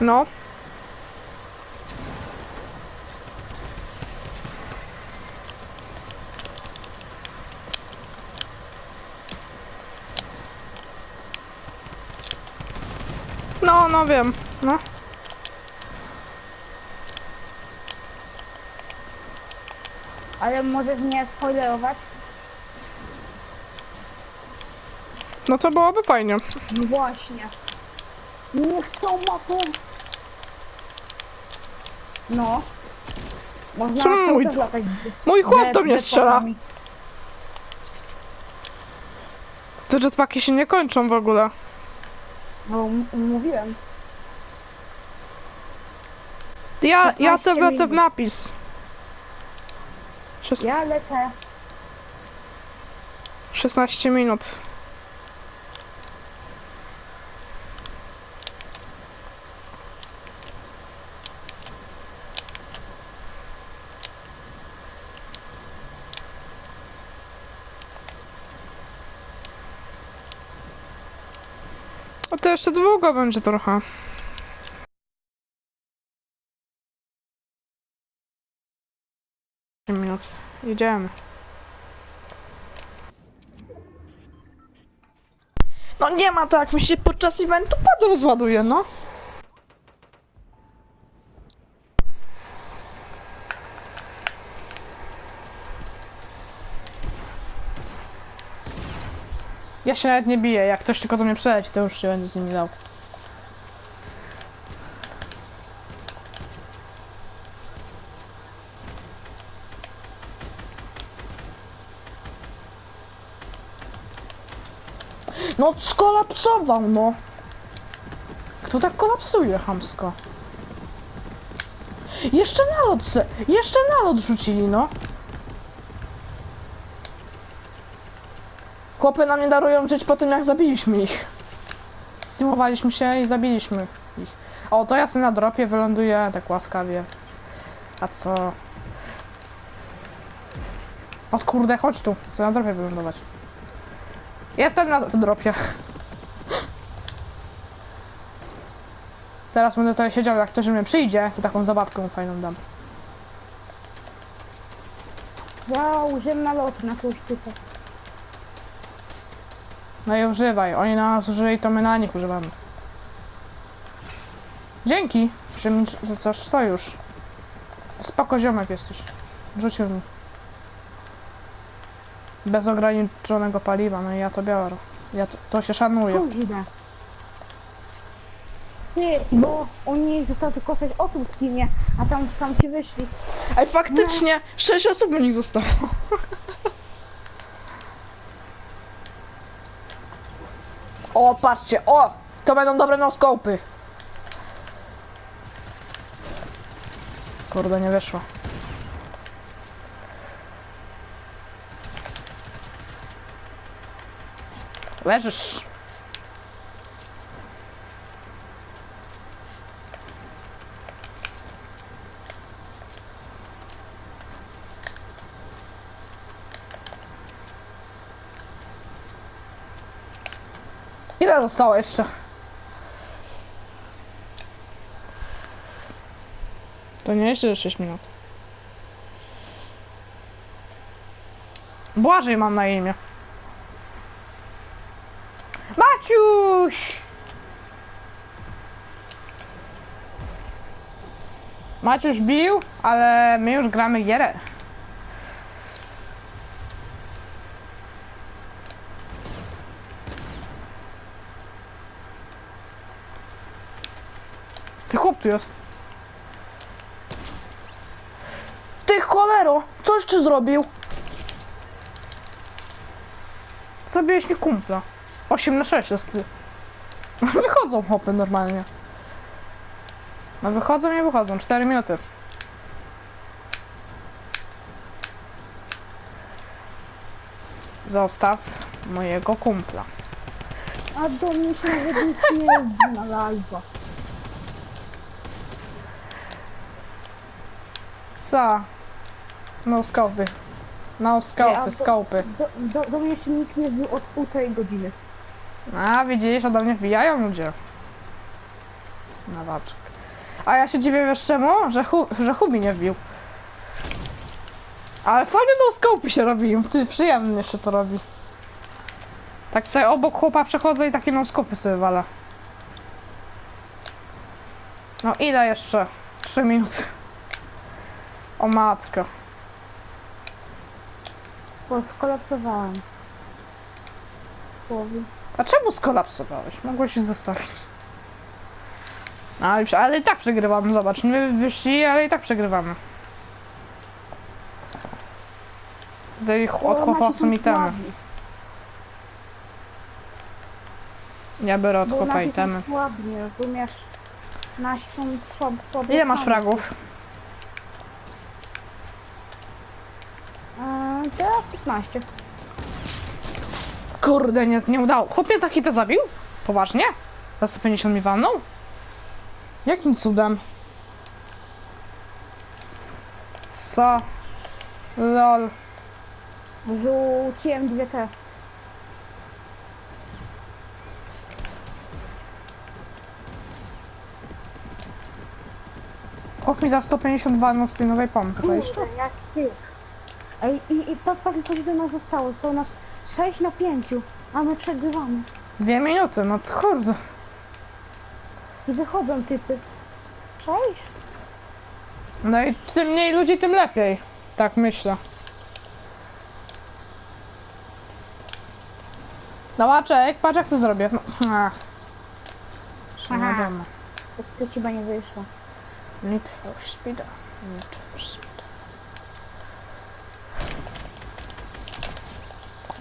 No. No, no wiem. No. Ale możesz nie spoilerować? No to byłoby fajnie. No właśnie. Nie chcą mapą. No. Można Czemu cały mój- czas latać z- Mój chłop do mnie strzela. Te jetpacki się nie kończą w ogóle. No, m- mówiłem. Ja, ja 16 sobie wlecę w minut. napis. Szes- Ja lecę. 16 minut. Jeszcze długo będzie trochę. minut. Idziemy. No nie ma to, jak mi się podczas eventu pad rozładuje, no. Ja się nawet nie biję, jak ktoś tylko do mnie przeleci, to już się będzie z nimi dał. No skolapsował, no. Kto tak kolapsuje chamsko? Jeszcze nalot se, jeszcze nalot rzucili, no. Chłopy nam nie darują żyć po tym, jak zabiliśmy ich. Stymowaliśmy się i zabiliśmy ich. O, to ja sobie na dropie wyląduję tak łaskawie. A co? O kurde, chodź tu. Chcę na dropie wylądować. Jestem na dropie. Teraz będę tutaj siedział, jak ktoś mnie przyjdzie, to taką zabawkę fajną dam. Ja użyłem nalotu na kogoś typa. No i używaj. Oni na nas użyli, to my na nich używamy. Dzięki, że mi to już. Spoko ziomek jesteś. Rzucił mi. Bez ograniczonego paliwa, no i ja to biorę. Ja to, to się szanuję. Kurde. Ty, bo oni zostało tylko 6 osób w teamie, a tam, tam ci wyszli. Ej, faktycznie, sześć osób u nich zostało. O, patrzcie, o! To będą dobre noskopy. Kurde, nie wyszło. Leżysz. Ile zostało jeszcze? To nie jeszcze 6 minut. Błażej mam na imię. Maciuś! Maciuś bił, ale my już gramy gierę. Tu jest. Ty cholero! Coś ty zrobił? Zabiłeś mi kumpla. 8 na 6 jest ty. Wychodzą chłopy normalnie. No wychodzą, nie wychodzą. 4 minuty. Zostaw mojego kumpla. A do mnie się nawet nie na live'a. Co? No skopy. No Ej, skopy, a to- skopy. Do, do, do mnie się nikt nie zbił od półtorej godziny. A widzisz, ode mnie wbijają ludzie. Na waczek. A ja się dziwię wiesz czemu? Że, hu, że Hubi nie wbił. Ale fajne no się robi. Ty przyjemnie się to robi. Tak sobie obok chłopa przechodzę i takie no sobie walę. No ile jeszcze? 3 minuty. O matko. Bo skolapsowałem. Słowi. A czemu skolapsowałeś? Mogłeś się zostawić. Ale, ale i tak przegrywamy, zobacz. Nie wyszli, ale i tak przegrywamy. Zdaj od Bo chłopa są itemy. Ja biorę od chłopa itemy. rozumiesz? Nasi są słab, słabi. Ile masz fragów? Eee, teraz 15. Kurde, nie, nie udało. Chłopie taki to zabił? Poważnie? Za 150 mi walnął? Jakim cudem? Co? Lol. Rzuciłem dwie te. Chłop mi za 150 walnął z tej nowej pompy. To jeszcze? Jak ty. Ej, i, i patrz, patrz, co do nas zostało. Zostało nas 6 na 5, a my przegrywamy. Dwie minuty, no to kurde. I wychodzą typy. 6? No i tym mniej ludzi, tym lepiej. Tak myślę. No łaczek, patrz jak to zrobię. No, ach. No Aha. wiadomo. To, to chyba nie wyszło. Need for speed. Need for speed.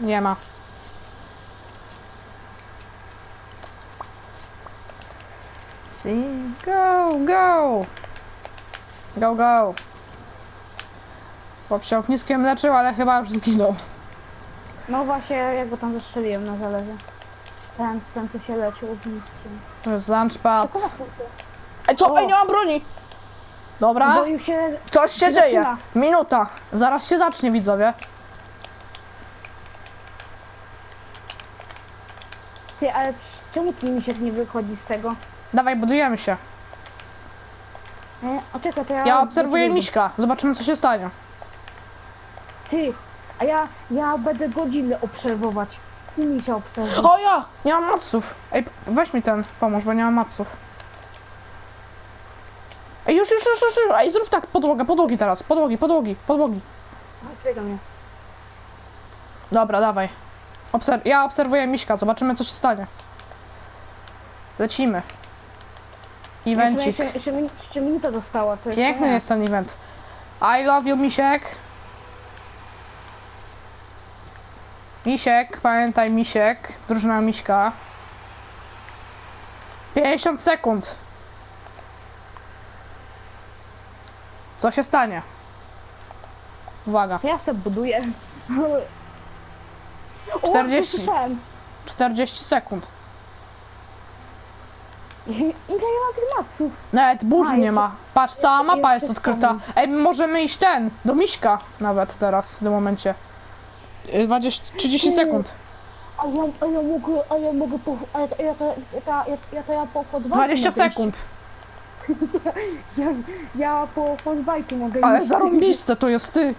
Nie ma. See, go, go! Go, go! Chłop się ogniskiem leczył, ale chyba już zginął. No właśnie, ja go tam zastrzeliłem na zalewie. Ten, ten tu się leczył ogniskiem. To jest launchpad. Na punkty. Ej, co? O! Ej, nie mam broni! Dobra, się... coś się się dzieje. zaczyna. Minuta. Zaraz się zacznie, widzowie. Ty, ale czemu się nie wychodzi z tego? Dawaj, budujemy się. E, o czekaj, to ja... Ja obserwuję Miśka. Zobaczymy, co się stanie. Ty, a ja, ja będę godzinę obserwować. Ty mi się obserwuj. O ja! Nie mam maców. Ej, weź mi ten, pomóż, bo nie mam maców. Ej, już, już, już, już, już. Ej, zrób tak, podłoga, podłogi teraz. Podłogi, podłogi, podłogi. Czekaj do mnie. Dobra, dawaj. Obser ja obserwuję Miśka, zobaczymy, co się stanie. Lecimy. Evencik. Jeszcze, jeszcze, min- jeszcze minuta została. To jeszcze Piękny nie. jest ten event. I love you, Misiek. Misiek, pamiętaj Misiek, drużyna Miśka. 50 sekund. Co się stanie? Uwaga, Ja sobie buduję. O, 40. to słyszałem. 40 sekund. Ile ja mam tych maców? Nawet burzy A, nie jeszcze- ma. Patrz, cała jeszcze- mapa jeszcze jest odkryta. Ej, możemy iść ten, do Miśka nawet teraz, w tym momencie. Y, 20, 30 Ty. sekund. A ja, a ja mogę, a ja mogę po, a ja, to- ja, to, ja, to- ja, ja to ja po fotbajku 20 mogę iść. sekund. Ja, ja po fotbajku mogę Ale iść. zarąbiste to jest ty.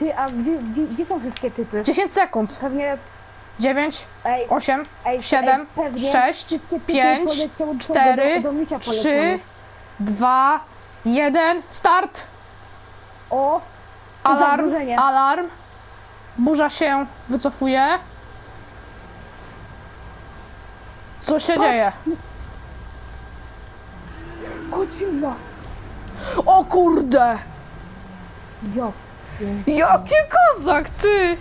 Ty, a gdzie, gdzie, gdzie są wszystkie typy? 10 sekund. Pewnie, 9, ej, 8, ej, siedem, ej, pewnie sześć, wszystkie typy pięć, poleciały do- cztery, do, do mycia 3, poleciały. 2, 1, start! O, to Alarm, zaburzenie. alarm. Burza się wycofuje. Co się dzieje? Godzilla! O kurde! Ja, Jaki kozak, ty!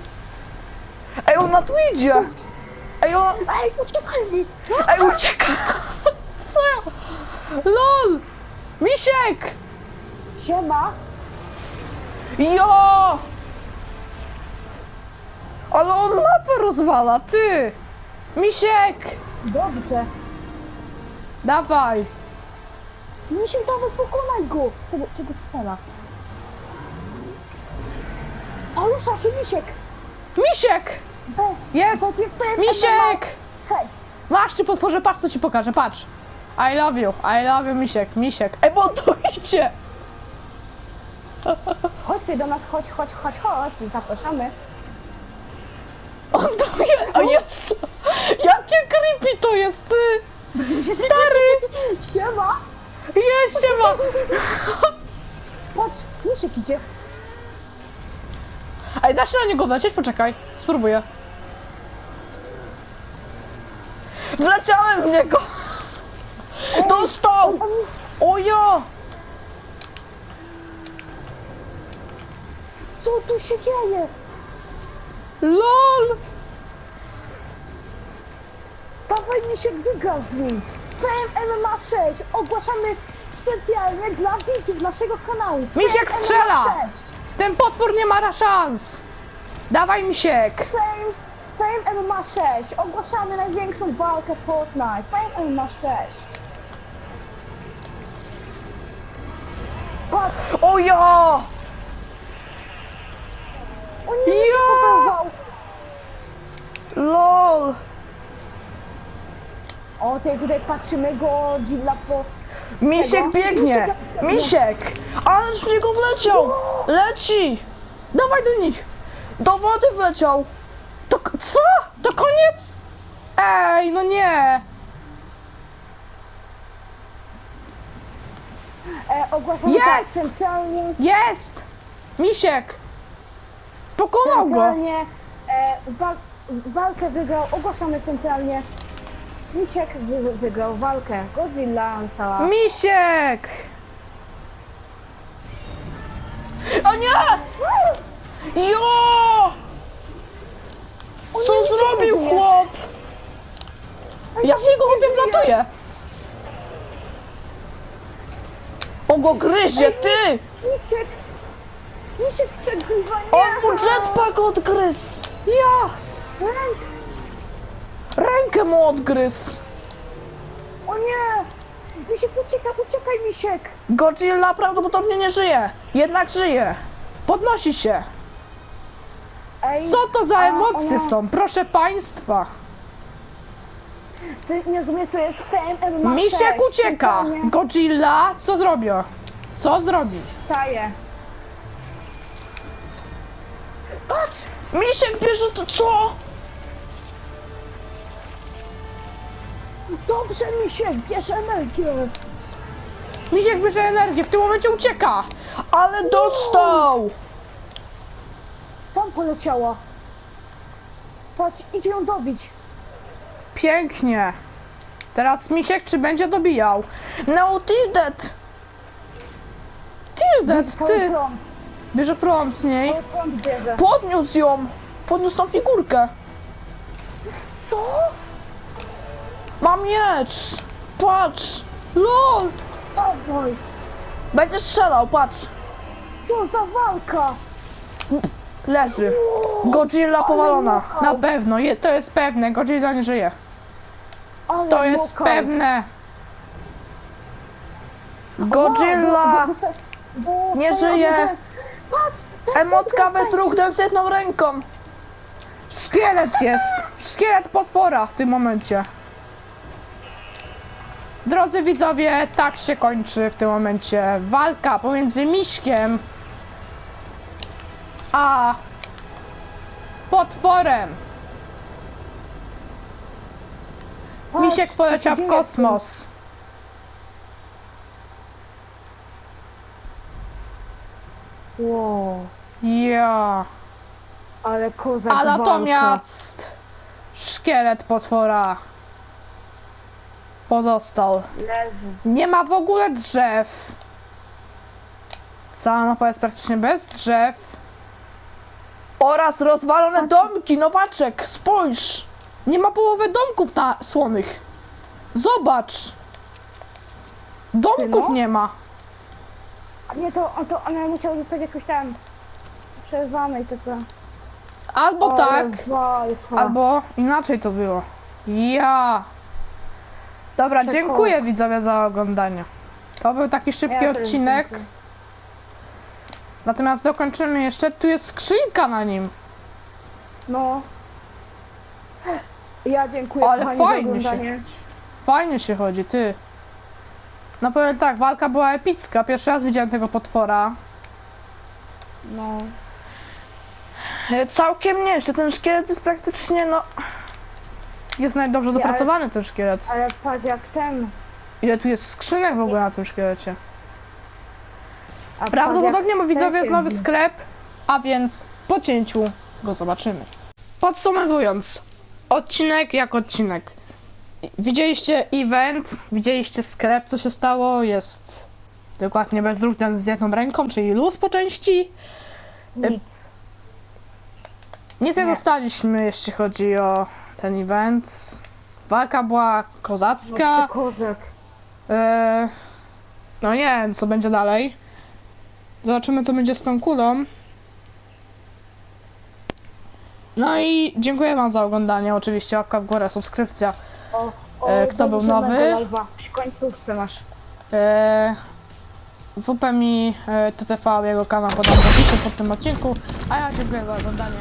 Ej, ona tu idzie! Ej, on... Ej, uciekajmy! Ej, ucieka! Co ja? LOL! Misiek! Siema! Jo! Ale on mapę rozwala, ty! Misiek! Dobrze. Dawaj! Misiek, dawaj, pokonaj go! Tego, tego cela. A rusza się Misiek! Misiek! Jest! bo Misiek! Sześć. Masz ci potworzę, patrz co ci pokażę, patrz! I love you, I love you, misiek, misiek. Ej, montujcie! Chodź ty do nas, chodź, chodź, chodź, chodź. Zapraszamy. Montuje, o Jezu! Jakie creepy to jest, ty! Stary! Siema! Jest, siema! Patrz, Misiek idzie. Ej, da się na niego wlecieć? Poczekaj, spróbuję. Wleciałem w niego! Dostał! On, O ja! co tu się dzieje? LOL! Dawaj Misiek wygrał z nim. Fame MMA 6 ogłaszamy specjalnie dla widzów naszego kanału. Fame Misiek MMA strzela! 6. Ten potwór nie ma szans! Dawaj, misiek! Fame, Fame MMA 6. Ogłaszamy największą walkę Fortnite. Fame MMA 6. Patrz, O ja! on nie się Ja! pokazał. LOL! O, tutaj, tutaj patrzymy go, Gilla po... Misiek biegnie! Misiek- Misiek! Ależ w niego wleciał! Leci! Dawaj do nich! Do wody wleciał! To co? To koniec? Ej, no nie! E, ogłaszamy Jest! tak, centralnie... Jest! Misiek! Pokonał go! Centralnie e, wal, walkę wygrał, ogłaszamy centralnie. Misiek wy, wygrał walkę. Godzilla została. Misiek! O nie! Jo! Nie, Co zrobił nie żyje. chłop? Ja niego nie chłopie żyje. wlatuję! O go gryzie, ty! Misiek! Misiek przegrywa, nie! On mu jetpack odgryzł! Ja! Ręk, Rękę mu odgryzł! O nie! Misiek, uciekaj, uciekaj, Misiek! Godzilla prawdopodobnie nie żyje! Jednak żyje! Podnosi się! Ej, Co to za a emocje ona- są? Proszę państwa! Ty nie rozumiesz, to jest MMA Misiek 6. ucieka! Centralnie Godzilla co zrobił? Co zrobi? Staje. Patrz! Misiek bierze to co? Dobrze, Misiek, bierz energię! Misiek bierze energię, w tym momencie ucieka! Ale dostał! Tam poleciała. Patrz, idzie ją dobić. Pięknie! Teraz Misiek czy będzie dobijał? No, Tildet! Tildet, ty! prąd. Bierze prąd z niej. Cały prąd bierze. Podniósł ją! Podniósł tą figurkę. Co? Miecz! Patrz! LOL! Dawaj! Będzie strzelał, patrz! Co za walka! Leży. Godzilla powalona. Na pewno, je, to jest pewne. Godzilla nie żyje. Ale To jest knockout. pewne. Godzilla! bo- bo- bo- Nie bo- żyje. Patrz! ten Emotka bez ruch jedną ręką. Szkielet jest. Szkielet potwora w tym momencie. Drodzy widzowie, tak się kończy w tym momencie walka pomiędzy Miśkiem a potworem. Patrz, Misiek poleciał w kosmos. Wow, Ja. ale kozak A walka. natomiast szkielet potwora pozostał. Leży. Nie ma w ogóle drzew. Cała mapa jest praktycznie bez drzew. Oraz rozwalone domki, nowaczek, spójrz! Nie ma połowy domków na słonych. Zobacz! Domków nie ma. A nie, to, to ona musiała zostać jakoś tam przerwane i tylko... Albo Ale tak, albo inaczej to było. Ja. Dobra, dziękuję widzowie za oglądanie. To był taki szybki Ja też odcinek. dziękuję. Natomiast dokończymy jeszcze, tu jest skrzynka na nim. No. Ja dziękuję Ale kochani za fajnie się- oglądanie. Fajnie się chodzi, ty. No powiem tak, walka była epicka. Pierwszy raz widziałem tego potwora. No. E, Całkiem nieźle. Ten szkielet jest praktycznie, no... Jest najdobrze ale- dopracowany ten szkielet. Ale patrz jak ten. Ile tu jest skrzynek w ogóle na tym szkielecie? A patrz, Prawdopodobnie, jak moi widzowie, jest nowy sklep, a więc po cięciu go zobaczymy. Podsumowując, odcinek jak odcinek. Widzieliście event, widzieliście sklep, co się stało, jest dokładnie bez dróg ten z jedną ręką, czyli luz po części. Nic. Nic nie Nie. dostaliśmy, jeśli chodzi o ten event. Walka była No kozacka. przykozek. E, no nie wiem, co będzie dalej. Zobaczymy, co będzie z tą kulą. No i dziękuję Wam za oglądanie. Oczywiście łapka w górę, subskrypcja. O, o, E, kto był nowy? Przy końcówce masz. E, WP mi e, TTV, jego kanał podam w pod tym odcinku. A ja dziękuję za oglądanie.